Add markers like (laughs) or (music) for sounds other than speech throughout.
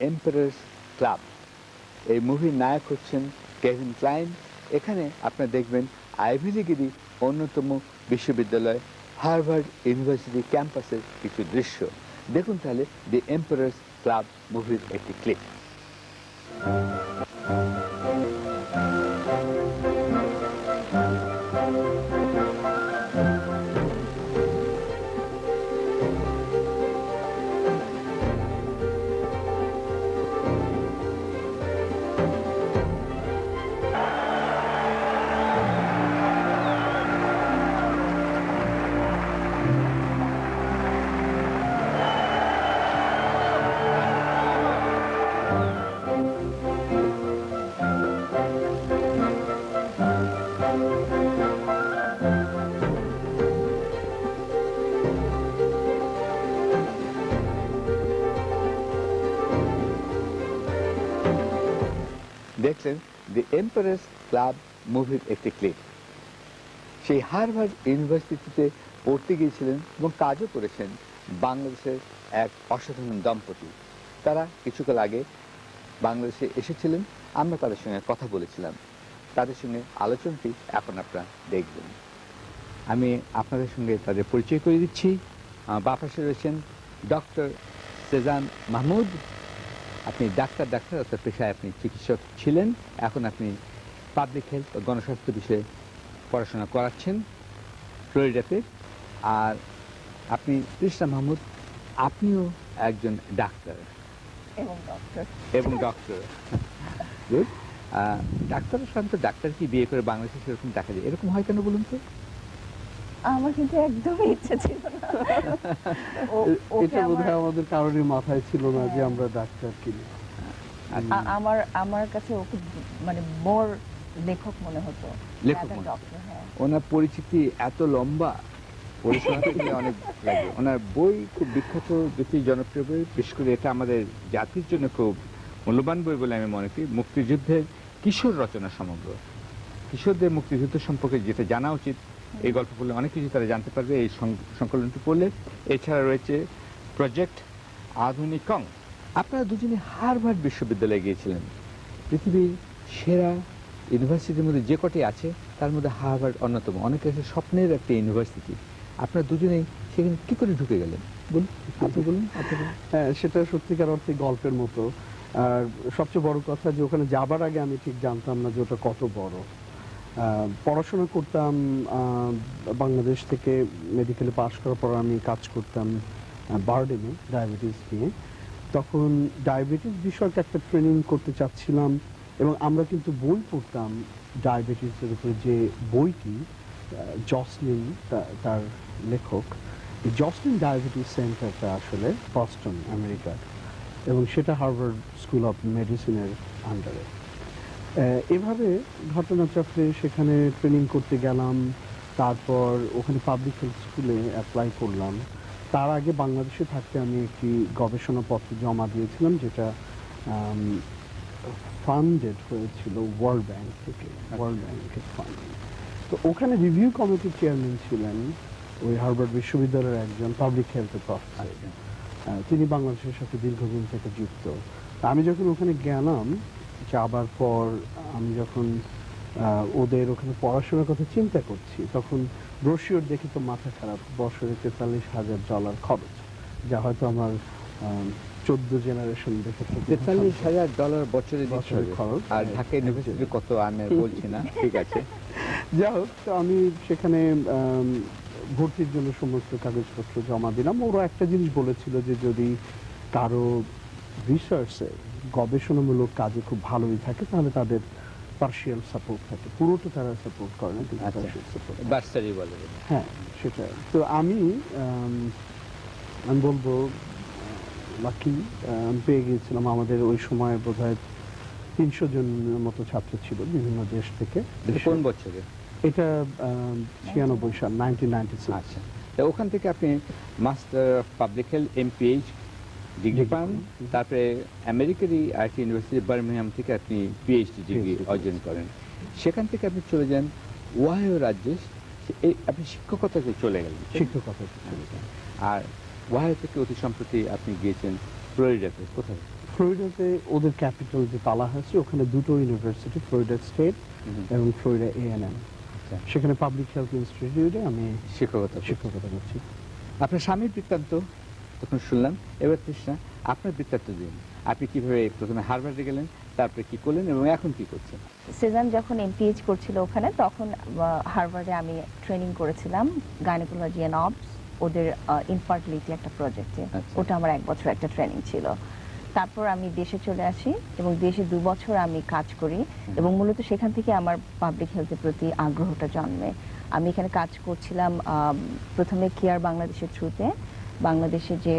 এম্পারার্স club এই মুভির নায়ক হচ্ছেন কেভিন ক্লাইন এখানে আপনারা দেখবেন আইভিলিগিরি অন্যতম বিশ্ববিদ্যালয় হার্ভার্ড ইউনিভার্সিটি ক্যাম্পাসের কিছু দৃশ্য। দেখুন তাহলে দি এম্পারার্স ক্লাব মুভির একটি ক্লিপ দেখলেন দি এম্পারার্স ক্লাব মুভির একটি ক্লিপ সেই হার্ভার্ড ইউনিভার্সিটিতে পড়তে গিয়েছিলেন এবং কাজও করেছেন বাংলাদেশের এক অসাধারণ দম্পতি। তারা কিছুকাল আগে বাংলাদেশে এসেছিলেন, আমরা তাদের সঙ্গে কথা বলেছিলাম। তাদের সঙ্গে আলোচনাটি এখন আপনারা দেখবেন। আমি আপনাদের সঙ্গে তাদের পরিচয় করে দিচ্ছি। আমার বাঁ পাশে রয়েছেন ডক্টর সেজান মাহমুদ আপনি ডাক্তার ডাক্তার অর্থাৎ পেশায় আপনি চিকিৎসক ছিলেন। এখন আপনি পাবলিক হেলথ ও গণস্বাস্থ্য বিষয়ে পড়াশোনা করাচ্ছেন ফ্লোরিডাতে। আর আপনি তৃষ্ণা মাহমুদ আপনিও একজন ডাক্তার। এবং ডক্টর এবং ডক্টর Good. ডাক্তারের সাধারণত ডাক্তার কি বিয়ে করে বাংলাদেশে সেরকম দেখা যায় এরকম হয় কেন বলুন তো? আমার কিন্তু একদমই ইচ্ছা ছিল না। এটা বোধ আমার- আমাদের কারোরই মাথায় ছিল না যে হ্যাঁ। আমরা ডাক্তার কিনি। আমার আমার কাছে ওকে মানে মোর লেখক মনে হতো। লেখক মনে হ্যাঁ। ওনার পরিচিতি এত লম্বা অনেক লাগে। ওনার বই খুব বিখ্যাত দুটি জনপ্রিয় বই বিশেষ করে এটা আমাদের জাতির জন্য খুব মূল্যবান বই বলে আমি মনে করি। মুক্তিযুদ্ধের কিশোর রচনা সমগ্র। কিশোরদের মুক্তিযুদ্ধ সম্পর্কে যেটা জানা উচিত এই গল্প পড়লে অনেক কিছু তারা জানতে পারবে, এই সংকলনটি পড়লে। এছাড়া রয়েছে প্রজেক্ট আধুনিকং আপনারা দুজনে হার্ভার্ড বিশ্ববিদ্যালয়ে গিয়েছিলেন। পৃথিবীর সেরা ইউনিভার্সিটির মধ্যে যে কটি আছে, তার মধ্যে হার্ভার্ড অন্যতম। অনেকের কাছে স্বপ্নের একটা ইউনিভার্সিটি। আপনারা দুজনেই সেখানে কী করে ঢুকে গেলেন? বলুন, আপনি বলুন। হ্যাঁ সেটা সত্যিকার অর্থে গল্পের মতো। আর সবচেয়ে বড় কথা যে ওখানে যাবার আগে আমি ঠিক জানতাম না যে ওটা কত বড়। পড়াশোনা করতাম বাংলাদেশ থেকে মেডিকেলে পাশ করার পর আমি কাজ করতাম বার্ডেনে ডায়াবেটিস নিয়ে। তখন ডায়াবেটিস বিষয়ক একটা ট্রেনিং করতে চাচ্ছিলাম এবং আমরা কিন্তু বই পড়তাম ডায়াবেটিসের উপরে। যে বইটি জসলিন তার লেখক জসলিন ডায়াবেটিস সেন্টারটা আসলে বস্টন আমেরিকার এবং সেটা হার্ভার্ড স্কুল অফ মেডিসিনের আন্ডারে এভাবে ঘটনাচক্রে সেখানে ট্রেনিং করতে গেলাম তারপর ওখানে পাবলিক হেলথ স্কুলে অ্যাপ্লাই করলাম। তার আগে বাংলাদেশে থাকতে আমি একটি গবেষণাপত্র জমা দিয়েছিলাম যেটা ফান্ডেড হয়েছিল ওয়ার্ল্ড ব্যাংক থেকে ওয়ার্ল্ড ব্যাংকের ফান্ডিং তো ওখানে রিভিউ কমিটির চেয়ারম্যান ছিলেন ওই হার্ভার্ড বিশ্ববিদ্যালয়ের একজন পাবলিক হেলথের প্রফেসর তিনি বাংলাদেশের সাথে দীর্ঘদিন থেকে যুক্ত। আমি যখন ওখানে গেলাম যাবার পর আমি যখন ওদের ওখানে পড়াশোনার কথা চিন্তা করছি তখন ব্রোশিওর দেখে তো মাথা খারাপ। বছরে তেতাল্লিশ হাজার ডলার খরচ যা হয়তো আমার চোদ্দ জেনারেশন দেখে থেকে তেতাল্লিশ হাজার ডলার বছরে দিতে বছরে খরচ। আর ঢাকা ইউনিভার্সিটি কত আমি বলছি না ঠিক আছে। (laughs) যা হোক তো আমি সেখানে ভর্তির জন্য সমস্ত কাগজপত্র জমা দিলাম। ওরা একটা জিনিস বলেছিল যে যদি কারও রিসার্চে গবেষণামূলক কাজে খুব ভালোই থাকে তাহলে তাদের পার্শিয়াল সাপোর্ট থাকে। পুরোটা তারা সাপোর্ট করে না কিন্তু আচ্ছা। বার্সারি বলে। হ্যাঁ সেটাই। তো আমি আমি বলব লাকি পেয়ে গিয়েছিলাম। আমাদের ওই সময় বোধ হয় তিনশো জনের মতো ছাত্র ছিল বিভিন্ন দেশ থেকে। এটা কোন বছরে? এটা ছিয়ানব্বই সাল নাইনটিন নাইনটি আচ্ছা। ওখান থেকে আপনি master of public health MPH degree পান। তারপরে আমেরিকারই আইটি ইউনিভার্সিটি বার্মিংহাম থেকে আপনি পিএইচডি ডিগ্রি অর্জন করেন। সেখান থেকে আপনি চলে যান ওয়াইও রাজ্যে আপনি শিক্ষকতাতে চলে গেলেন শিক্ষকতা আর ওয়াইও থেকে অতি সম্প্রতি আপনি গিয়েছেন ফ্লোরিডাতে কোথায়? ফ্লোরিডাতে ওদের ক্যাপিটাল যে তালাহাসি ওখানে দুটো ইউনিভার্সিটি ফ্লোরিডা স্টেট এবং ফ্লোরিডা এ এন এম। আচ্ছা। সেখানে পাবলিক হেলথ ইনস্টিটিউটে আমি শিক্ষকতা শিক্ষকতা করছি। আপনার স্বামীর বৃত্তান্ত? তখন শুনলাম এবার তৃষ্ণা আপনার বৃত্তান্ত দিন। আপনি কীভাবে প্রথমে হারভার্ডে গেলেন তারপরে কি করলেন এবং এখন কি করছেন? সেজান যখন এমপিএইচ করছিল ওখানে তখন হার্ভার্ডে আমি ট্রেনিং করেছিলাম গাইনোকোলজি অ্যান্ড অবস ওদের ইনফার্টিলিটি একটা প্রজেক্টে আচ্ছা। ওটা আমার এক বছর একটা ট্রেনিং ছিল। তারপর আমি দেশে চলে আসি এবং দেশে দু বছর আমি কাজ করি এবং মূলত সেখান থেকে আমার পাবলিক হেলথের প্রতি আগ্রহটা জন্মে। আমি এখানে কাজ করছিলাম প্রথমে কেয়ার বাংলাদেশের থ্রুতে বাংলাদেশে যে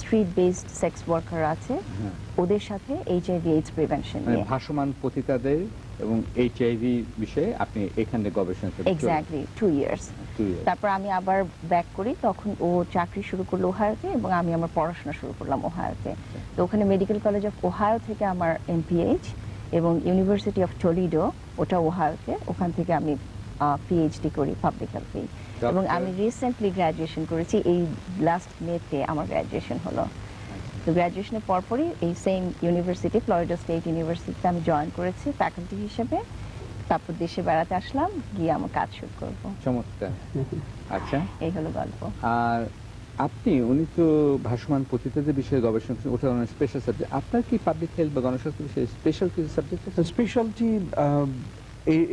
স্ট্রিট বেসড সেক্স ওয়ার্কার আছে হ্যাঁ। ওদের সাথে এইচআইভি এইডস প্রিভেনশন নিয়ে। ভাসমান পতিতাদের এবং এইচআইভি বিষয়ে আপনি এখানে গবেষণা করে এক্স্যাক্টলি টু ইয়ার্স তারপর আমি আবার ব্যাক করি তখন ও চাকরি শুরু করল ওহায়োতে এবং আমি আমার পড়াশোনা শুরু করলাম ওহায়োতে। তো ওখানে মেডিকেল কলেজ অফ ওহায়ো থেকে আমার এমপিএইচ এবং ইউনিভার্সিটি অফ টলিডো ওটা ওহায়োতে। ওখান থেকে আমি পিএইচডি করি পাবলিক হেলথে এবং আমি রিসেন্টলি গ্র্যাজুয়েশন করেছি এই লাস্ট মেতে আমার গ্র্যাজুয়েশন হলো। তো গ্র্যাজুয়েশনের পরপরই এই সেম ইউনিভার্সিটি ফ্লোরিডা স্টেট ইউনিভার্সিটিতে আমি জয়েন করেছি ফ্যাকাল্টি হিসেবে। তারপর দেশে বেড়াতে আসলাম গিয়ে আমার কাজ শুরু করব। চমৎকার। আচ্ছা। এই হলো গল্প। আর আপনি উনি তো ভাসমান পতিতাদের বিষয়ে গবেষণা করছেন ওটা অনেক স্পেশাল সাবজেক্ট আপনার কি পাবলিক হেলথ বা গণস্বাস্থ্য বিষয়ে স্পেশাল কিছু সাবজেক্ট আছে? স্পেশালিটি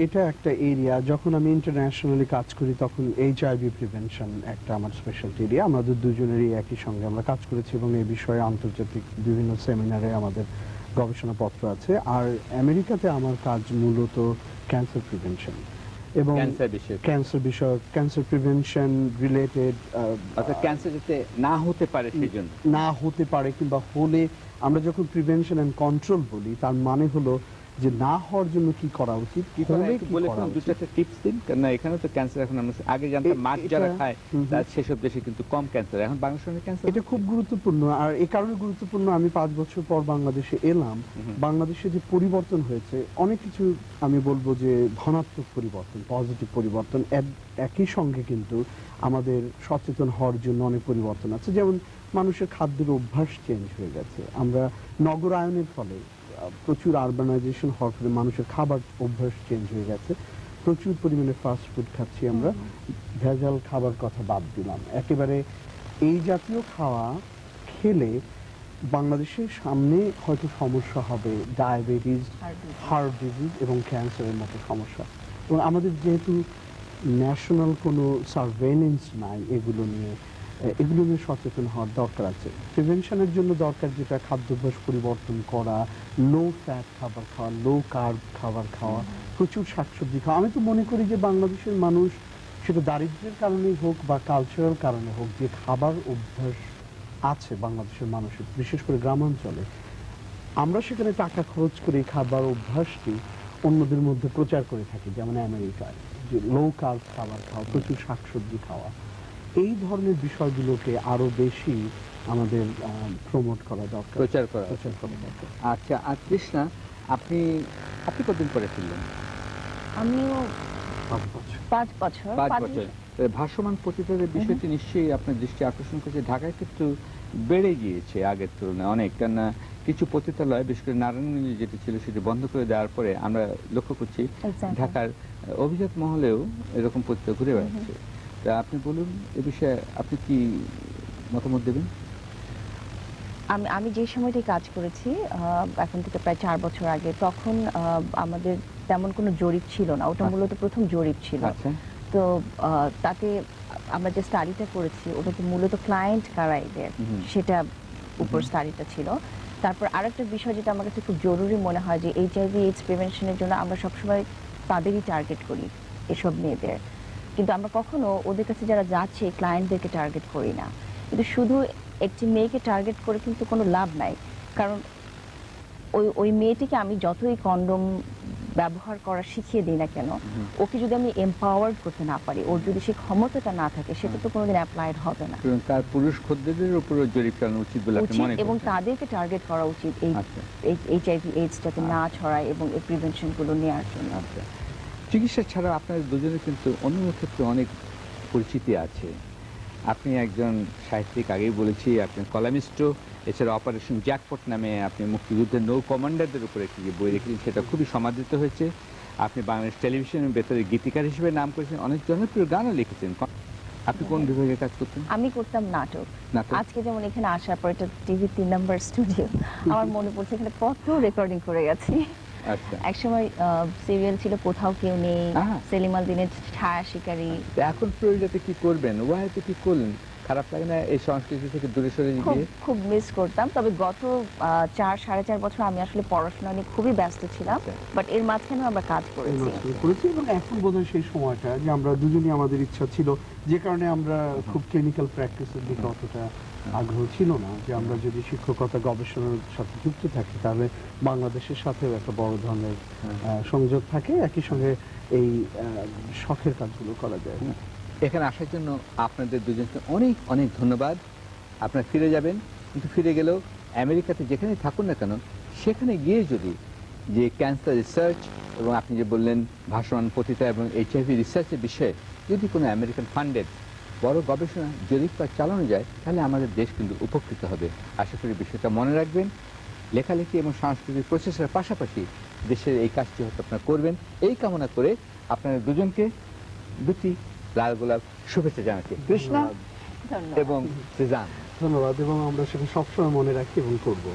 এটা একটা এরিয়া যখন আমি ইন্টারন্যাশনালি কাজ করি তখন এইচআইভি প্রিভেনশন একটা আমার স্পেশালিটি এরিয়া আমাদের দুজনেরই একই সঙ্গে আমরা কাজ করেছি এবং এই বিষয়ে আন্তর্জাতিক বিভিন্ন সেমিনারে আমাদের গবেষণাপত্র আছে। আর আমেরিকাতে আমার কাজ মূলত ক্যান্সার প্রিভেনশন এবং ক্যান্সার বিষয়ে ক্যান্সার বিষয়ক ক্যান্সার প্রিভেনশন রিলেটেড ক্যান্সার যাতে না হতে পারে সেই জন্য। না হতে পারে কিংবা হলে আমরা যখন প্রিভেনশন এন্ড কন্ট্রোল বলি তার মানে হলো যে না হওয়ার জন্য কি করা উচিত কি করে হলে কি বলে করা দু উচিত? চারটা টিপস দিন? কারণ এখানে তো ক্যান্সার এখন আমরা আগে জানতাম মাছ যারা খায়। তার সেসব দেশে কিন্তু কম ক্যান্সার এখন বাংলাদেশে ক্যান্সার এটা খুব গুরুত্বপূর্ণ। আর এই কারণে গুরুত্বপূর্ণ আমি পাঁচ বছর পর বাংলাদেশে এলাম। বাংলাদেশে যে পরিবর্তন হয়েছে অনেক কিছু আমি বলব যে ধনাত্মক পরিবর্তন পজিটিভ পরিবর্তন। এক- একই সঙ্গে কিন্তু আমাদের সচেতন হওয়ার জন্য অনেক পরিবর্তন আছে। যেমন মানুষের খাদ্যের অভ্যাস চেঞ্জ হয়ে গেছে। আমরা নগরায়নের ফলে প্রচুর আরবানাইজেশন হওয়ার ফলে মানুষের খাবার অভ্যাস চেঞ্জ হয়ে গেছে। প্রচুর পরিমাণে ফাস্ট ফুড খাচ্ছি আমরা। ভেজাল খাবার কথা বাদ দিলাম। একেবারে এই জাতীয় খাওয়া খেলে বাংলাদেশের সামনে হয়তো সমস্যা হবে। ডায়াবেটিস. হার্ট ডিজিজ এবং ক্যান্সারের মতো সমস্যা। এবং আমাদের যেহেতু ন্যাশনাল কোনো সার্ভেলেন্স নাই এগুলো নিয়ে এগুলো নিয়ে সচেতন হওয়ার দরকার আছে। প্রিভেনশনের জন্য দরকার যেটা, খাদ্যাভ্যাস পরিবর্তন করা, লো ফ্যাট খাবার খাওয়া, লো কার্ব খাবার খাওয়া, প্রচুর শাকসবজি খাওয়া। আমি তো মনে করি যে বাংলাদেশের মানুষ সেটা দারিদ্র্যের কারণেই হোক বা কালচারাল কারণে হোক, যে খাবার অভ্যাস আছে বাংলাদেশের মানুষের, বিশেষ করে গ্রামাঞ্চলে, আমরা সেখানে টাকা খরচ করে খাবার অভ্যাসটি অন্যদের মধ্যে প্রচার করে থাকি, যেমন আমেরিকায়, যে লো কার্ব খাবার খাওয়া, প্রচুর শাকসবজি খাওয়া। এই ধরনের বিষয়গুলোকে আরও বেশি আমাদের প্রমোট করা দরকার। প্রচার করা প্রচার করা দরকার। আচ্ছা আর কৃষ্ণা আপনি আপনি কতদিন পরে ফিরলেন? আমিও পাঁচ বছর। পাঁচ বছর। ভাসমান পতিতাদের বিষয়টি নিশ্চয়ই আপনার দৃষ্টি আকর্ষণ করেছে। ঢাকায় কিন্তু বেড়ে গিয়েছে আগের তুলনায় অনেক কেননা কিছু পতিতালয় বিশেষ করে নারায়ণগঞ্জে যেটি ছিল সেটি বন্ধ করে দেওয়ার পরে আমরা লক্ষ্য করছি ঢাকার অভিজাত মহলেও এরকম পতিতা ঘুরে বেড়াচ্ছে। তা আপনি বলুন এ বিষয়ে আপনি কি মতামত দেবেন? আমি আমি যে সময়টি কাজ করেছি এখন থেকে প্রায় চার বছর আগে তখন আমাদের তেমন কোনো জরিপ ছিল না। ওটা আচ্ছা। মূলত প্রথম জরিপ ছিল। আচ্ছা। তো তাতে আমরা যে স্টাডিটা করেছি ওটাতে মূলত ক্লায়েন্ট কারা এদের সেটা উপর স্টাডিটা ছিল। তারপর আরেকটা বিষয় যেটা আমার কাছে খুব জরুরি মনে হয় যে এইচআইভি এইডস প্রিভেনশনের জন্য আমরা সবসময় তাদেরই টার্গেট করি এসব মেয়েদের। কিন্তু আমরা কখনো ওদের কাছে যারা যাচ্ছে ক্লায়েন্টদেরকে টার্গেট করি না। কিন্তু শুধু একটি মেয়েকে টার্গেট করে কিন্তু কোনো লাভ নাই। কারণ ওই ওই মেয়েটিকে আমি যতই কন্ডম ব্যবহার করা শিখিয়ে দিই না কেন ওকে যদি আমি এম্পাওয়ার্ড করতে না পারি ওর যদি সেই ক্ষমতাটা না থাকে সেটা তো কোনোদিন অ্যাপ্লাইড হবে না। তার পুরুষ খদ্দেরদের উপরও জরিপ চালানো উচিত বলে আপনি মনে এবং তাদেরকে টার্গেট করা উচিত এই আচ্ছা। এইচআইভি এইডস যাতে না ছড়ায় এবং এই প্রিভেনশনগুলো নেওয়ার জন্য। আচ্ছা। চিকিৎসা ছাড়া আপনাদের দুজনের কিন্তু অন্য ক্ষেত্রে অনেক পরিচিতি আছে। আপনি একজন সাহিত্যিক আগেই বলেছি আপনি কলামিস্টও এছাড়া অপারেশন জ্যাকপট নামে আপনি মুক্তিযুদ্ধের নৌ কমান্ডারদের উপরে একটি বই রেখেছেন সেটা খুবই সমাদৃত হয়েছে। আপনি বাংলাদেশ টেলিভিশনের ভেতরে গীতিকার হিসেবে নাম করেছেন অনেক জনপ্রিয় গানও লিখেছেন। আপনি কোন বিভাগে কাজ করতেন? আমি করতাম নাটক। আজকে যেমন এখানে আসার পর এটা টিভি তিন নাম্বার স্টুডিও। (laughs) আমার মনে পড়ছে এখানে কত রেকর্ডিং করে গেছি। একসময় সিরিয়াল ছিল কোথাও কেউ নেই আহা। সেলিমাল দিনের ছায়া শিকারী। এখন ফ্লোরিডাতে কি করবেন? কি করলেন? খারাপ লাগে না এই সংস্কৃতি থেকে দূরে সরে গিয়ে? খুব মিস করতাম। তবে গত চার সাড়ে চার বছর আমি আসলে পড়াশোনা নিয়ে খুবই ব্যস্ত ছিলাম। আচ্ছা। বাট এর মাঝখানেও আমরা কাজ করেছি। করেছি? এবং এখন বোধহয় সেই সময়টা যে আমরা দুজনই আমাদের ইচ্ছা ছিল। যে কারণে আমরা খুব ক্লিনিক্যাল প্র্যাকটিসের দিকে অতটা আগ্রহ ছিল না যে আমরা যদি শিক্ষকতা গবেষণার সাথে যুক্ত থাকি তাহলে বাংলাদেশের সাথেও একটা বড় ধরনের সংযোগ থাকে একই সঙ্গে এই শখের কাজগুলো করা যায়। এখানে আসার জন্য আপনাদের দুজনকে অনেক অনেক ধন্যবাদ। আপনারা ফিরে যাবেন কিন্তু ফিরে গেলেও আমেরিকাতে যেখানে থাকুন না কেন সেখানে গিয়ে যদি যে ক্যান্সার রিসার্চ এবং আপনি যে বললেন ভাসমান পতিতা এবং এইচআইভি রিসার্চের বিষয়ে যদি কোনো আমেরিকান ফান্ডেড বড় গবেষণা যদি চালানো যায় তাহলে আমাদের দেশ কিন্তু উপকৃত হবে। আশা করি বিষয়টা মনে রাখবেন। লেখালেখি এবং সাংস্কৃতিক প্রচেষ্টার পাশাপাশি দেশের এই কাজটি হয়তো আপনারা করবেন। এই কামনা করে আপনারা দুজনকে দুটি লাল গোলাপ শুভেচ্ছা জানাচ্ছি। কৃষ্ণা এবং সিজান। ধন্যবাদ এবং আমরা সেটা সবসময় মনে রাখি এবং করব।